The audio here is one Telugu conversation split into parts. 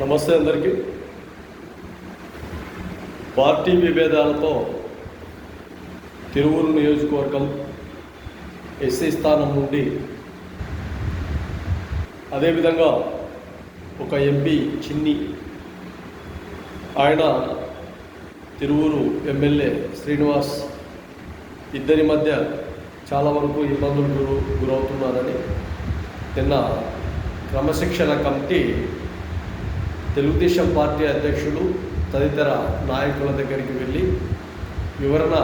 నమస్తే అందరికీ. పార్టీ విభేదాలతో తిరువురు నియోజకవర్గం ఎస్సీ స్థానం నుండి అదేవిధంగా ఒక ఎంపీ చిన్ని ఆయన తిరువురు ఎమ్మెల్యే శ్రీనివాస్ ఇద్దరి మధ్య చాలా వరకు ఇబ్బందులు గురవుతున్నారని నిన్న క్రమశిక్షణ కమిటీ తెలుగుదేశం పార్టీ అధ్యక్షులు తదితర నాయకుల దగ్గరికి వెళ్ళి వివరణ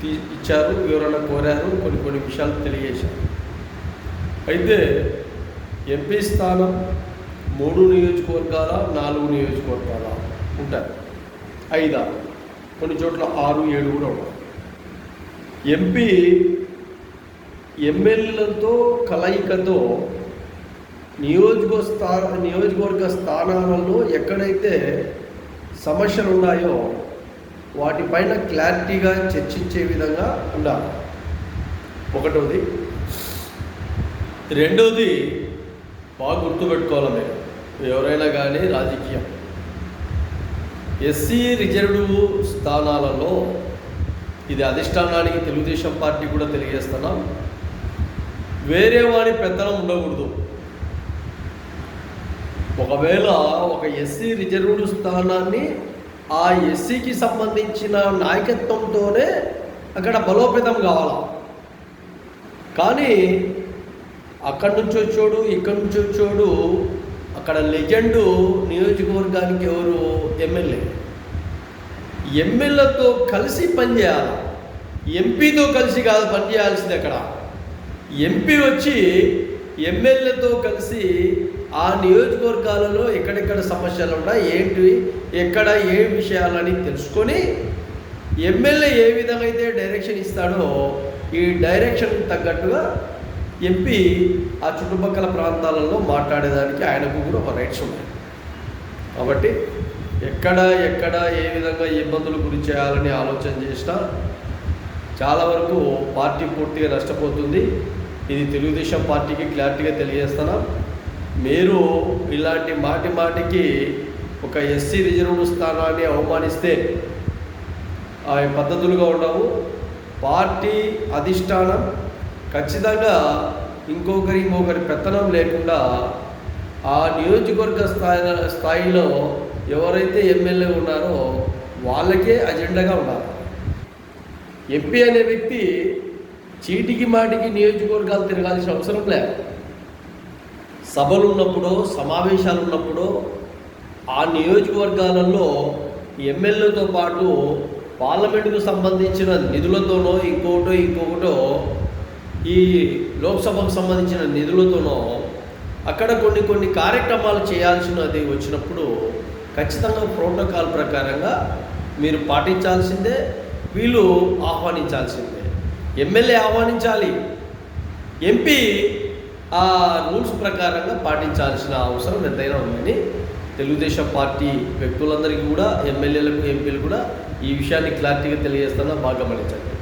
తీ ఇచ్చారు వివరణ కోరారు కొన్ని కొన్ని విషయాలు తెలియజేశారు. అయితే ఎంపీ స్థానం మూడు నియోజకవర్గాల నాలుగు నియోజకవర్గాల ఉంటారు. ఐదా కొన్ని చోట్ల ఆరు ఏడు కూడా ఉంటాయి ఎంపీ ఎమ్మెల్యేలతో కలయికతో నియోజక స్థా నియోజకవర్గ స్థానాలలో ఎక్కడైతే సమస్యలు ఉన్నాయో వాటిపైన క్లారిటీగా చర్చించే విధంగా ఉండాలి. ఒకటోది. రెండోది బాగా గుర్తుపెట్టుకోవాలి మీరు ఎవరైనా కానీ రాజకీయం. ఎస్సీ రిజర్వ్డ్ స్థానాలలో ఇది అధిష్టానానికి తెలుగుదేశం పార్టీ కూడా తెలియజేస్తున్నాం. వేరే వాడి పెత్తనం ఉండకూడదు. ఒకవేళ ఒక ఎస్సీ రిజర్వ్డ్ స్థానాన్ని ఆ ఎస్సీకి సంబంధించిన నాయకత్వంతోనే అక్కడ బలోపేతం కావాలి? కానీ అక్కడి నుంచి వచ్చాడు ఇక్కడి నుంచి వచ్చాడు అక్కడ లెజెండు నియోజకవర్గానికి ఎవరు? ఎమ్మెల్యే. ఎమ్మెల్యేతో కలిసి పనిచేయాలి ఎంపీతో కలిసి కాదు పనిచేయాల్సింది అక్కడ. ఎంపీ వచ్చి ఎమ్మెల్యేతో కలిసి ఆ నియోజకవర్గాలలో ఎక్కడెక్కడ సమస్యలు ఉన్నాయి ఏంటి ఎక్కడ ఏ విషయాలని తెలుసుకొని ఎమ్మెల్యే ఏ విధంగా అయితే డైరెక్షన్ ఇస్తాడో ఈ డైరెక్షన్ తగ్గట్టుగా ఎంపీ ఆ చుట్టుపక్కల ప్రాంతాలలో మాట్లాడేదానికి ఆయనకు కూడా ఒక రైట్స్ ఉన్నాయి. కాబట్టి ఎక్కడ ఎక్కడ ఏ విధంగా ఇబ్బందుల గురి చేయాలని ఆలోచన చేసినా చాలా వరకు పార్టీ పూర్తిగా నష్టపోతుంది. ఇది తెలుగుదేశం పార్టీకి క్లారిటీగా తెలియజేస్తున్నాం. మీరు ఇలాంటి మాటి మాటికి ఒక ఎస్సీ రిజర్వ్ స్థానాన్ని అవమానిస్తే ఆ పద్ధతులుగా ఉండవు. పార్టీ అధిష్టానం ఖచ్చితంగా ఇంకొకరి ఇంకొకరి పెత్తనం లేకుండా ఆ నియోజకవర్గ స్థాయి స్థాయిలో ఎవరైతే ఎమ్మెల్యే ఉన్నారో వాళ్ళకే అజెండాగా ఉండాలి. ఎంపీ అనే వ్యక్తి చీటికి మాటికి నియోజకవర్గాలు తిరగాల్సిన అవసరం లేదు. సభలు ఉన్నప్పుడు సమావేశాలు ఉన్నప్పుడు ఆ నియోజకవర్గాలలో ఎమ్మెల్యేతో పాటు పార్లమెంటుకు సంబంధించిన నిధులతోనో ఇంకోటో ఇంకొకటో ఈ లోక్సభకు సంబంధించిన నిధులతోనో అక్కడ కొన్ని కొన్ని కార్యక్రమాలు చేయాల్సినది వచ్చినప్పుడు ఖచ్చితంగా ప్రోటోకాల్ ప్రకారంగా మీరు పాటించాల్సిందే వీళ్ళు ఆహ్వానించాల్సిందే. ఎమ్మెల్యే ఆహ్వానించాలి. ఎంపీ ఆ రూల్స్ ప్రకారంగా పాటించాల్సిన అవసరం ఎంతైనా ఉందని తెలుగుదేశం పార్టీ వ్యక్తులందరికీ కూడా ఎమ్మెల్యేలకు ఎంపీలు కూడా ఈ విషయాన్ని క్లారిటీగా తెలియజేస్తున్నా బాగా గమనించండి.